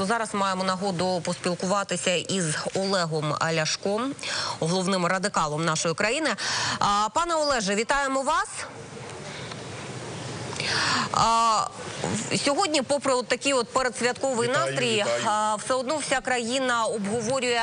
Просто зараз маємо нагоду поспілкуватися із Олегом Ляшком, головним радикалом нашої країни. Пане Олеже, вітаємо вас. А, сьогодні, попри от такий от передсвятковий Вітаю, настрій, вітаю. все одно вся країна обговорює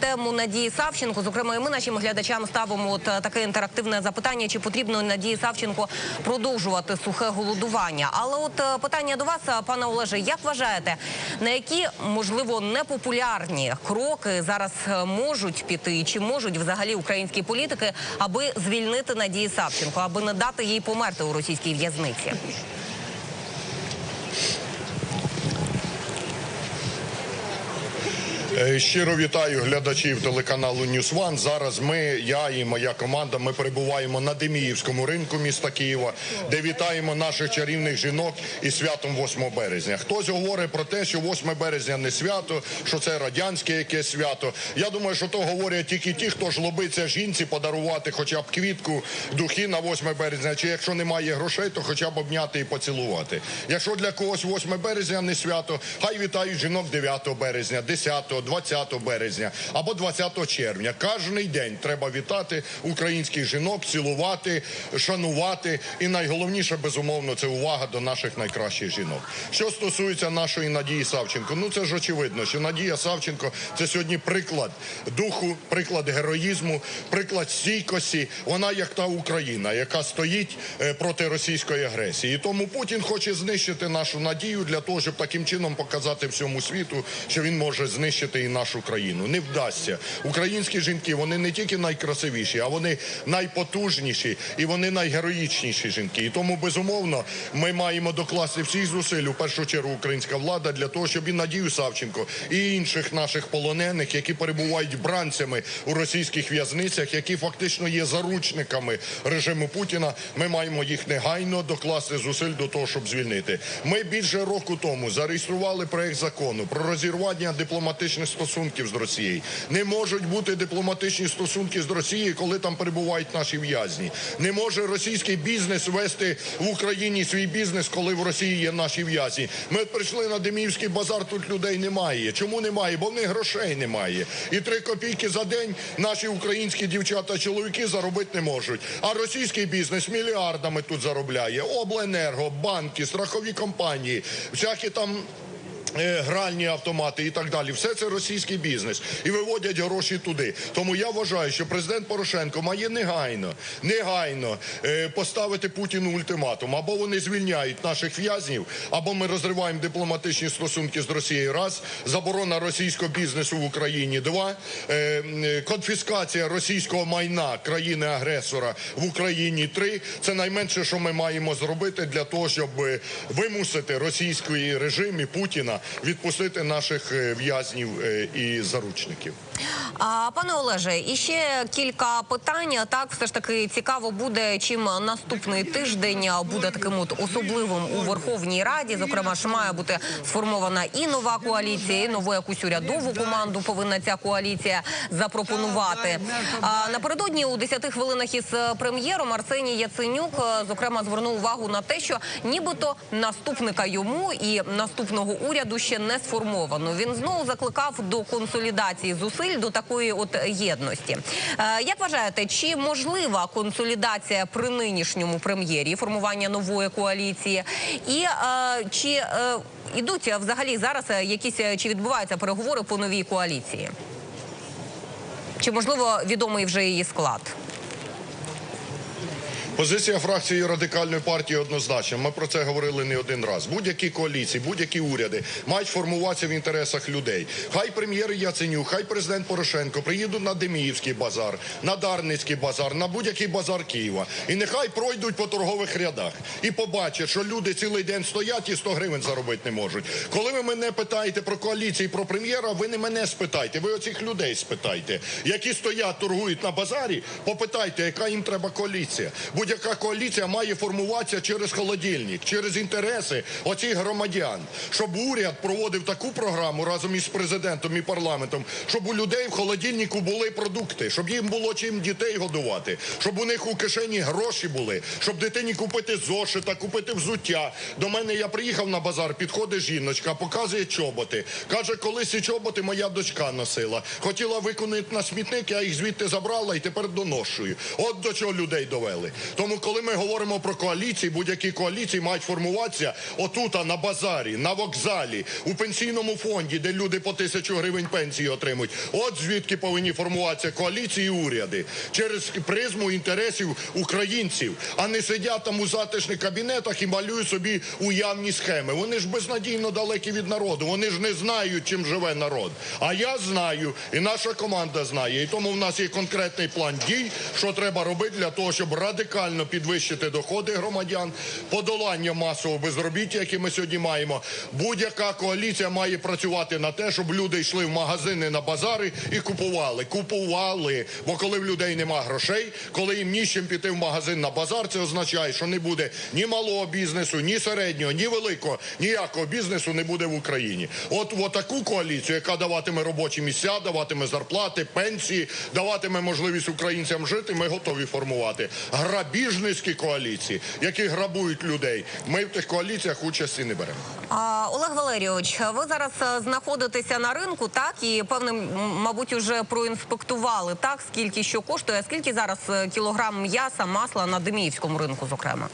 тему Надії Савченко. Зокрема, і ми нашим глядачам ставимо от таке інтерактивне запитання: чи потрібно Надії Савченко продовжувати сухе голодування? Але от е, питання до вас, пане Олеже, як вважаєте, на які можливо непопулярні кроки зараз е, можуть піти, чи можуть взагалі українські політики, аби звільнити Надії Савченко, аби не дати їй померти у російській в'язниці? ですよ。Щиро вітаю глядачів телеканалу Ньюс Ван. Зараз ми, я і моя команда, ми перебуваємо на Деміївському ринку міста Києва, де вітаємо наших чарівних жінок із святом 8 березня. Хтось говорить про те, що 8 березня не свято, що це радянське якесь свято. Я думаю, що то говорять тільки ті, хто жлобиться жінці подарувати хоча б квітку, духи на 8 березня. Чи якщо немає грошей, то хоча б обняти і поцілувати. Якщо для когось 8 березня не свято, хай вітають жінок 9 березня, 10, 20 березня або 20 червня. Кожний день треба вітати українських жінок, цілувати, шанувати. І найголовніше, безумовно, це увага до наших найкращих жінок. Що стосується нашої Надії Савченко, ну це ж очевидно, що Надія Савченко це сьогодні приклад духу, приклад героїзму, приклад стійкості. Вона як та Україна, яка стоїть е, проти російської агресії. І тому Путін хоче знищити нашу надію для того, щоб таким чином показати всьому світу, що він може знищити і нашу країну. Не вдасться. Українські жінки вони не тільки найкрасивіші, а вони найпотужніші і вони найгероїчніші жінки. І тому безумовно ми маємо докласти всіх зусиль у першу чергу українська влада для того, щоб і Надію Савченко і інших наших полонених, які перебувають бранцями у російських в'язницях, які фактично є заручниками режиму Путіна. Ми маємо їх негайно докласти зусиль до того, щоб звільнити. Ми більше року тому зареєстрували проект закону про розірвання дипломатичних стосунків з Росією. Не можуть бути дипломатичні стосунки з Росією, коли там перебувають наші в'язні. Не може російський бізнес вести в Україні свій бізнес, коли в Росії є наші в'язні. Ми прийшли на Деміївський базар, тут людей немає. Чому немає? Бо в них грошей немає. І три копійки за день наші українські дівчата, чоловіки заробити не можуть. А російський бізнес мільярдами тут заробляє. Обленерго, банки, страхові компанії, всякі там. Е, Гральні автомати і так далі, все це російський бізнес і виводять гроші туди. Тому я вважаю, що президент Порошенко має негайно, негайно е, поставити Путіну ультиматум. Або вони звільняють наших в'язнів, або ми розриваємо дипломатичні стосунки з Росією. Раз заборона російського бізнесу в Україні. Два е, конфіскація російського майна країни-агресора в Україні. Три це найменше, що ми маємо зробити для того, щоб вимусити російський режим і Путіна відпустити наших е, в'язнів е, і заручників. Пане Олеже, і ще кілька питань. Так, все ж таки цікаво буде, чим наступний тиждень буде таким от особливим у Верховній Раді. Зокрема, ж має бути сформована і нова коаліція, і нову якусь урядову команду повинна ця коаліція запропонувати. Напередодні у 10 хвилинах із прем'єром Арсеній Яценюк е, зокрема звернув увагу на те, що нібито наступника йому і наступного уряду ще не сформовано. Він знову закликав до консолідації зусиль до такої от єдності. Е, Як вважаєте, чи можлива консолідація при нинішньому прем'єрі формування нової коаліції? І е, чи ідуть е, взагалі зараз якісь чи відбуваються переговори по новій коаліції? Чи можливо відомий вже її склад? Позиція фракції радикальної партії однозначна. Ми про це говорили не один раз. Будь-які коаліції, будь-які уряди мають формуватися в інтересах людей. Хай прем'єр Яценюк, хай президент Порошенко приїдуть на Деміївський базар, на Дарницький базар, на будь-який базар Києва. І нехай пройдуть по торгових рядах і побачать, що люди цілий день стоять і 100 гривень заробити не можуть. Коли ви мене питаєте про коаліції, про прем'єра, ви не мене спитайте, ви оцих людей спитайте, які стоять, торгують на базарі, попитайте, яка їм треба коаліція. Будь-яка коаліція має формуватися через холодильник, через інтереси оцих громадян, щоб уряд проводив таку програму разом із президентом і парламентом, щоб у людей в холодильнику були продукти, щоб їм було чим дітей годувати, щоб у них у кишені гроші були, щоб дитині купити зошита, купити взуття. До мене я приїхав на базар, підходить жіночка, показує чоботи. Каже, колись ці чоботи моя дочка носила. Хотіла виконати на смітник, я їх звідти забрала і тепер доношую. От до чого людей довели. Тому, коли ми говоримо про коаліції, будь-які коаліції мають формуватися отут, на базарі, на вокзалі, у пенсійному фонді, де люди по тисячу гривень пенсії отримують. От звідки повинні формуватися коаліції і уряди через призму інтересів українців, а не сидять там у затишних кабінетах і малюють собі уявні схеми. Вони ж безнадійно далекі від народу. Вони ж не знають, чим живе народ. А я знаю, і наша команда знає. І тому в нас є конкретний план дій, що треба робити для того, щоб радикально підвищити доходи громадян, подолання масового безробіття, яке ми сьогодні маємо. Будь-яка коаліція має працювати на те, щоб люди йшли в магазини на базари і купували. Купували. Бо коли в людей нема грошей, коли їм нічим піти в магазин на базар, це означає, що не буде ні малого бізнесу, ні середнього, ні великого, ніякого бізнесу не буде в Україні. От в таку коаліцію, яка даватиме робочі місця, даватиме зарплати, пенсії, даватиме можливість українцям жити, ми готові формувати. Грабіжницькі коаліції, які грабують людей. Ми в тих коаліціях участі не беремо. А, Олег Валерійович, ви зараз е, знаходитеся на ринку, так і певним, мабуть, уже проінспектували так, скільки що коштує. Скільки зараз е, кілограм м'яса, масла на Деміївському ринку, зокрема?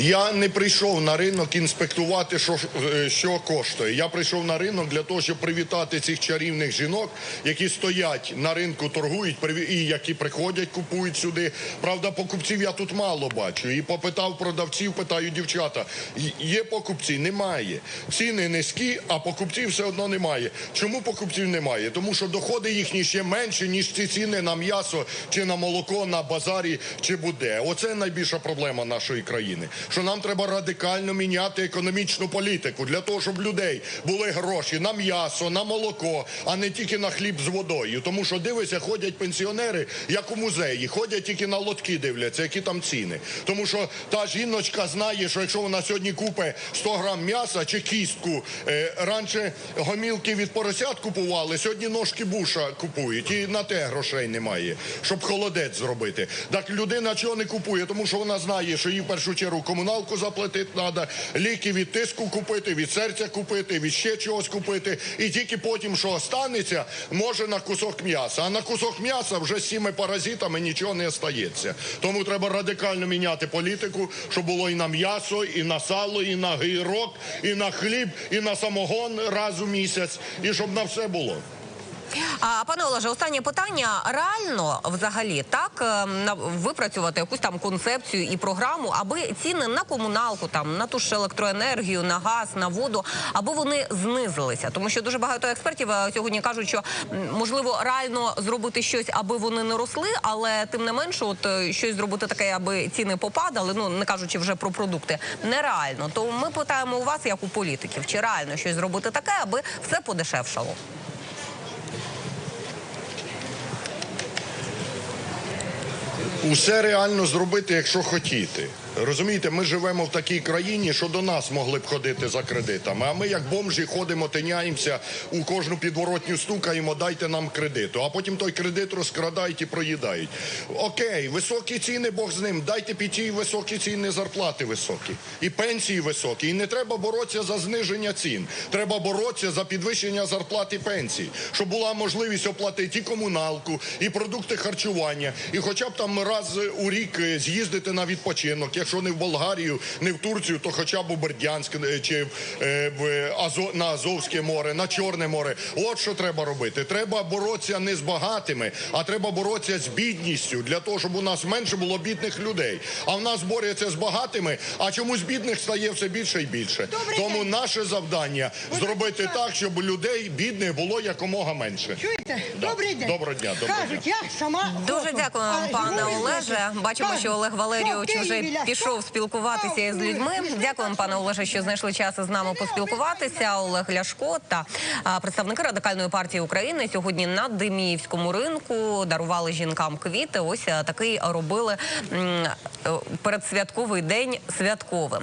Я не прийшов на ринок інспектувати, що, е, що коштує. Я прийшов на ринок для того, щоб привітати цих чарівних жінок, які стоять на ринку, торгують, і які приходять, купують сюди. Правда, покупців я тут мало бачу. І попитав продавців, питаю дівчата: є покупці? Немає. Ціни низькі, а покупців все одно немає. Чому покупців немає? Тому що доходи їхні ще менші, ніж ці ціни на м'ясо чи на молоко на базарі чи буде. Оце найбільша проблема нашої країни. Що нам треба радикально міняти економічну політику для того, щоб людей були гроші на м'ясо, на молоко, а не тільки на хліб з водою. Тому що дивися, ходять пенсіонери, як у музеї, ходять тільки на лотки, дивляться, які там ціни. Тому що та жіночка знає, що якщо вона сьогодні купить 100 грам м'яса чи кістку, е, раніше гомілки від поросят купували, сьогодні ножки буша купують, і на те грошей немає, щоб холодець зробити. Так людина чого не купує, тому що вона знає, що їй в першу чергу комуналку заплатити треба, ліки від тиску купити, від серця купити, від ще чогось купити. І тільки потім, що останеться, може на кусок м'яса. А на кусок м'яса вже з цими паразитами нічого не остається. Тому треба радикально міняти політику, щоб було і на м'ясо, і на сало, і на гирок, і на хліб, і на самогон раз у місяць, і щоб на все було. А пане Олеже, останнє питання. Реально взагалі так е, випрацювати якусь там концепцію і програму, аби ціни на комуналку, там на ту ж електроенергію, на газ, на воду, аби вони знизилися. Тому що дуже багато експертів е, сьогодні кажуть, що можливо реально зробити щось, аби вони не росли, але тим не менше, от е, щось зробити таке, аби ціни попадали. Ну не кажучи вже про продукти, нереально. То ми питаємо у вас, як у політиків, чи реально щось зробити таке, аби все подешевшало. Усе реально зробити, якщо хотіти. Розумієте, ми живемо в такій країні, що до нас могли б ходити за кредитами. А ми, як бомжі, ходимо, тиняємося, у кожну підворотню стукаємо, дайте нам кредиту. А потім той кредит розкрадають і проїдають. Окей, високі ціни, Бог з ним. Дайте піті і високі ціни, зарплати високі, і пенсії високі. І не треба боротися за зниження цін. Треба боротися за підвищення зарплат і пенсій, щоб була можливість оплатити і комуналку, і продукти харчування, і хоча б там раз у рік е, з'їздити на відпочинок. Якщо не в Болгарію, не в Турцію, то хоча б у Бердянськ е, чи е, в Азо, на Азовське море, на Чорне море. От що треба робити. Треба боротися не з багатими, а треба боротися з бідністю для того, щоб у нас менше було бідних людей. А в нас борються з багатими, а чомусь бідних стає все більше і більше. Тому наше завдання зробити так, щоб людей бідних було якомога менше. Чуєте? Добрий день. Доброго дня, доброго Кажуть, дня. я сама. Дуже дякую вам, пане Олеже. Бачимо, що Олег Валерійович вже пішов спілкуватися із людьми. Дякуємо, пане Олеже, що знайшли час із нами поспілкуватися. Олег Ляшко та представники радикальної партії України сьогодні на Деміївському ринку дарували жінкам квіти. Ось такий робили е, передсвятковий день святковим.